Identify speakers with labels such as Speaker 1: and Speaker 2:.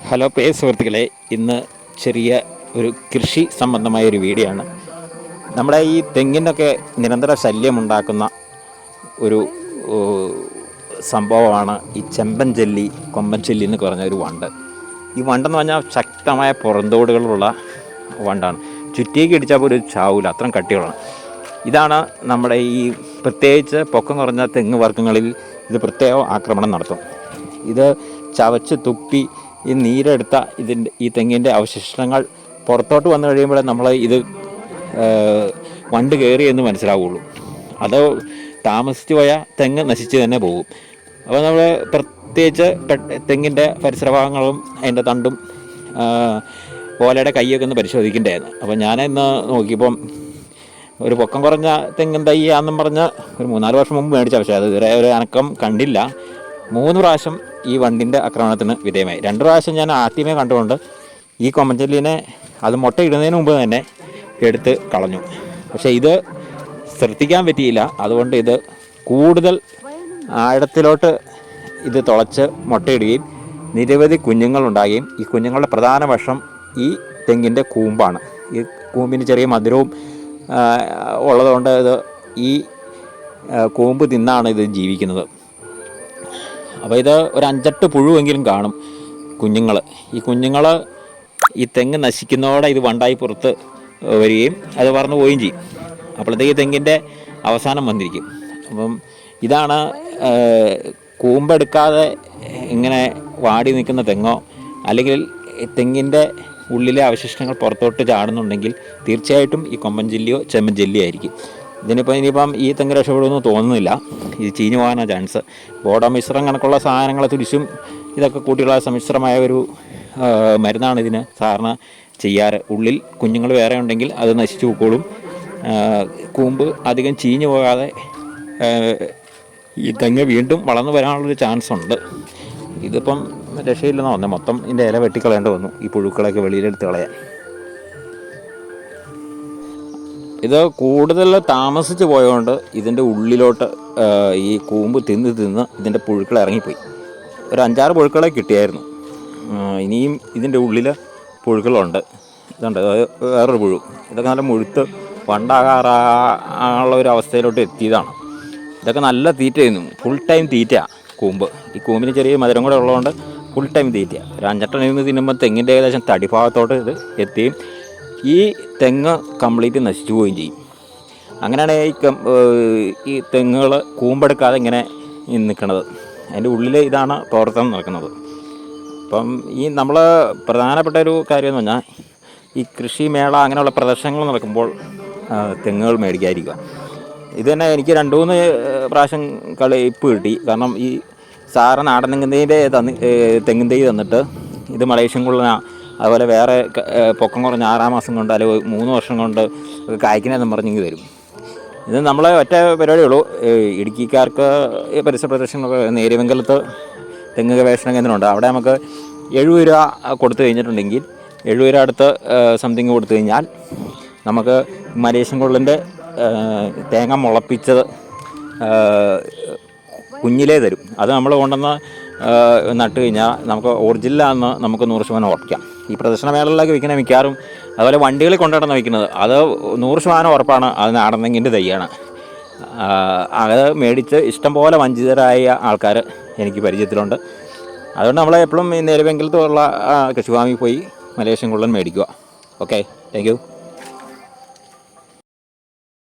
Speaker 1: Hello പേ സുഹൃത്തുക്കളെ ഇന്ന് ചെറിയ ഒരു കൃഷി സംബന്ധമായ ഒരു വീഡിയോ ആണ് നമ്മുടെ ഈ തെങ്ങിനൊക്കെ നിരന്തര ശല്യമുണ്ടാക്കുന്ന ഒരു സംഭവമാണ് ഈ ചെമ്പൻ ചെല്ലി കൊമ്പൻ ചെല്ലി എന്ന് പറഞ്ഞ ഒരു വണ്ട്. ഈ വണ്ടെന്ന് പറഞ്ഞാൽ ശക്തമായ പുറന്തോടുകളുള്ള വണ്ടാണ്. ചുറ്റിയേക്ക് ഇടിച്ചാൽ പോലും ചാവൂല അത്രയും കട്ടികളാണ് ഇതാണ് നമ്മുടെ ഈ പ്രത്യേകിച്ച് പൊക്കം കുറഞ്ഞ തെങ്ങ് വർഗങ്ങളിൽ ഇത് പ്രത്യേക ആക്രമണം നടത്തും. ഇത് ചവച്ച് തുപ്പി ഈ നീരെടുത്ത ഇതിന്റെ ഈ തെങ്ങിന്റെ അവശിഷ്ടങ്ങൾ പുറത്തോട്ട് വന്നു കഴിയുമ്പോൾ നമ്മൾ ഇത് വണ്ട് കയറി എന്ന് മനസ്സിലാവുള്ളൂ. അത് താമസിച്ചു പോയ തെങ്ങ് നശിച്ച് തന്നെ പോകും. അപ്പോൾ നമ്മൾ പ്രത്യേകിച്ച് തെങ്ങിന്റെ പരിസരഭാഗങ്ങളും അതിന്റെ തണ്ടും ഓലയുടെ കൈയൊക്കെ ഒന്ന് പരിശോധിക്കേണ്ടതായിരുന്നു. അപ്പോൾ ഞാൻ ഇന്ന് നോക്കിയപ്പം ഒരു പൊക്കം കുറഞ്ഞ തെങ്ങും തയ്യാന്നും പറഞ്ഞ് ഒരു മൂന്നാൽ വർഷം മുമ്പ് മേടിച്ച പക്ഷേ അത് ഇതുവരെ ഒരു അനക്കം കണ്ടില്ല. മൂന്ന് പ്രാവശ്യം ഈ വണ്ടിന്റെ ആക്രമണത്തിന് വിധേയമായി. രണ്ട് പ്രാവശ്യം ഞാൻ ആദ്യമേ കണ്ടുകൊണ്ട് ഈ കൊമ്പഞ്ചെല്ലിനെ അത് മുട്ട ഇടുന്നതിന് മുമ്പ് തന്നെ എടുത്ത് കളഞ്ഞു. പക്ഷേ ഇത് ശ്രദ്ധിക്കാൻ പറ്റിയില്ല. അതുകൊണ്ട് ഇത് കൂടുതൽ ആഴത്തിലോട്ട് ഇത് തുളച്ച് മുട്ടയിടുകയും നിരവധി കുഞ്ഞുങ്ങളുണ്ടാകുകയും ഈ കുഞ്ഞുങ്ങളുടെ പ്രധാന വശം ഈ തെങ്ങിന്റെ കൂമ്പാണ്. ഈ കൂമ്പിന് ചെറിയ മധുരവും ഉള്ളതുകൊണ്ട് ഇത് ഈ കൂമ്പ് തിന്നാണ് ഇത് ജീവിക്കുന്നത്. അപ്പോൾ ഇത് ഒരു അഞ്ചെട്ട് പുഴുവെങ്കിലും കാണും കുഞ്ഞുങ്ങൾ ഈ കുഞ്ഞുങ്ങൾ ഈ തെങ്ങ് നശിക്കുന്നതോടെ ഇത് വണ്ടായി പുറത്ത് വരികയും അത് പറന്ന് പോവുകയും ചെയ്യും. അപ്പോഴത്തേക്ക് തെങ്ങിന്റെ അവസാനം വന്നിരിക്കും. അപ്പം ഇതാണ് കൂമ്പെടുക്കാതെ ഇങ്ങനെ വാടി നിൽക്കുന്ന തെങ്ങോ അല്ലെങ്കിൽ തെങ്ങിന്റെ ഉള്ളിലെ അവശിഷ്ടങ്ങൾ പുറത്തോട്ട് ചാടുന്നുണ്ടെങ്കിൽ തീർച്ചയായിട്ടും ഈ കൊമ്പൻ ജെല്ലിയോ ചെമ്മൻ ജെല്ലിയോ ആയിരിക്കും. ഇതിനിപ്പോൾ ഇനിയിപ്പം ഈ തെങ്ങ് രക്ഷപ്പെടുമെന്ന് തോന്നുന്നില്ല. ഇത് ചീഞ്ഞു പോകാനാണ് ചാൻസ് ബോഡോ മിശ്രം കണക്കുള്ള സാധനങ്ങൾ തിരിച്ചും ഇതൊക്കെ കൂട്ടിയുള്ള സമ്മിശ്രമായ ഒരു മരുന്നാണ് ഇതിന് സാധാരണ ചെയ്യാറ്. ഉള്ളിൽ കുഞ്ഞുങ്ങൾ വേറെ ഉണ്ടെങ്കിൽ അത് നശിച്ചു പോക്കോളും. കൂമ്പ് അധികം ചീഞ്ഞു പോകാതെ ഈ തെങ്ങ് വീണ്ടും വളർന്നു വരാനുള്ളൊരു ചാൻസ് ഉണ്ട്. ഇതിപ്പം രക്ഷയില്ലെന്ന് വന്നത് മൊത്തം ഇതിന്റെ ഇല വെട്ടിക്കളയേണ്ടി വന്നു. ഈ പുഴുക്കളൊക്കെ വെളിയിലെടുത്ത് കളയാൻ. ഇത് കൂടുതൽ താമസിച്ച് പോയതുകൊണ്ട് ഇതിന്റെ ഉള്ളിലോട്ട് ഈ കൂമ്പ് തിന്ന് തിന്ന് ഇതിന്റെ പുഴുക്കൾ ഇറങ്ങിപ്പോയി. ഒരു അഞ്ചാറ് പുഴുക്കളെ കിട്ടിയായിരുന്നു. ഇനിയും ഇതിന്റെ ഉള്ളിൽ പുഴുക്കളുണ്ട്. ഇതുണ്ട്. വേറൊരു പുഴു. ഇതൊക്കെ നല്ല മുഴുത്ത് വണ്ടാകാറുള്ള ഒരു അവസ്ഥയിലോട്ട് എത്തിയതാണ്. ഇതൊക്കെ നല്ല തീറ്റയായിരുന്നു. ഫുൾ ടൈം തീറ്റയാണ് കൂമ്പ്. ഈ കൂമ്പിന് ചെറിയ മധുരം കൂടെ ഉള്ളതുകൊണ്ട് ഫുൾ ടൈം തീറ്റയാണ് ഒരു ഇരുന്ന് തിന്നുമ്പോൾ തെങ്ങിന്റെ ഏകദേശം തടിഭാഗത്തോട്ട് ഇത് എത്തുകയും ഈ തെങ്ങ് കംപ്ലീറ്റ് നശിച്ചു പോവുകയും ചെയ്യും. അങ്ങനെയാണ് ഈ ഈ തെങ്ങുകൾ കൂമ്പെടുക്കാതെ ഇങ്ങനെ നിൽക്കുന്നത് അതിന്റെ ഉള്ളിൽ ഇതാണ് പ്രവർത്തനം നടക്കുന്നത്. അപ്പം ഈ നമ്മൾ പ്രധാനപ്പെട്ട ഒരു കാര്യം എന്ന് പറഞ്ഞാൽ ഈ കൃഷി മേള അങ്ങനെയുള്ള പ്രദർശനങ്ങൾ നടക്കുമ്പോൾ തെങ്ങുകൾ മേടിക്കാതിരിക്കുക. ഇത് തന്നെ എനിക്ക് രണ്ട് മൂന്ന് പ്രാവശ്യം കളിപ്പ് കിട്ടി. കാരണം ഈ സാറ് നാടൻ തെങ്ങിന്റെ തന്നി തെങ്ങിൻ തൈ തന്നിട്ട് ഇത് മലേഷ്യൻ കുള്ളന അതുപോലെ വേറെ പൊക്കം കുറഞ്ഞ ആറാം മാസം കൊണ്ട് അല്ലെങ്കിൽ മൂന്ന് വർഷം കൊണ്ട് കായ്ക്കണമെന്ന് പറഞ്ഞെങ്കിൽ വരും. ഇത് നമ്മളെ ഒറ്റ പരിപാടിയുള്ളൂ. ഇടുക്കിക്കാർക്ക് പരിസര പ്രദേശങ്ങളൊക്കെ നേരിയമംഗലത്ത് തെങ്ങ് ഗവേഷണ കേന്ദ്രമുണ്ട്. അവിടെ നമുക്ക് എഴുപത് രൂപ കൊടുത്തു കഴിഞ്ഞിട്ടുണ്ടെങ്കിൽ എഴുപത് രൂപ അടുത്ത് സംതിങ് കൊടുത്തു കഴിഞ്ഞാൽ നമുക്ക് മലേഷ്യൻ കൊള്ളിന്റെ തേങ്ങ മുളപ്പിച്ചത് കുഞ്ഞിലേ തരും. അത് നമ്മൾ കൊണ്ടുവന്ന് നട്ട് കഴിഞ്ഞാൽ നമുക്ക് ഒറിജിനലാണെന്ന് നമുക്ക് നൂറ് ശതമാനം ഉറപ്പിക്കാം. ഈ പ്രദർശന മേളകളിലൊക്കെ വിൽക്കുന്ന മിക്കാറും അതുപോലെ വണ്ടികളിൽ കൊണ്ടുവരണം വിൽക്കുന്നത് അത് നൂറ് ശതമാനം ഉറപ്പാണ് അത് നാടനെങ്കിന്റെ ആഹ് അത് മേടിച്ച് ഇഷ്ടംപോലെ വഞ്ചിതരായ ആൾക്കാർ എനിക്ക് പരിചയത്തിലുണ്ട്. അതുകൊണ്ട് നമ്മൾ എപ്പോഴും ഈ നേരുവെങ്കിലത്തുള്ള കൃഷിഭാമിൽ പോയി മലേഷ്യൻ കുള്ളൻ മേടിക്കുക. Okay thank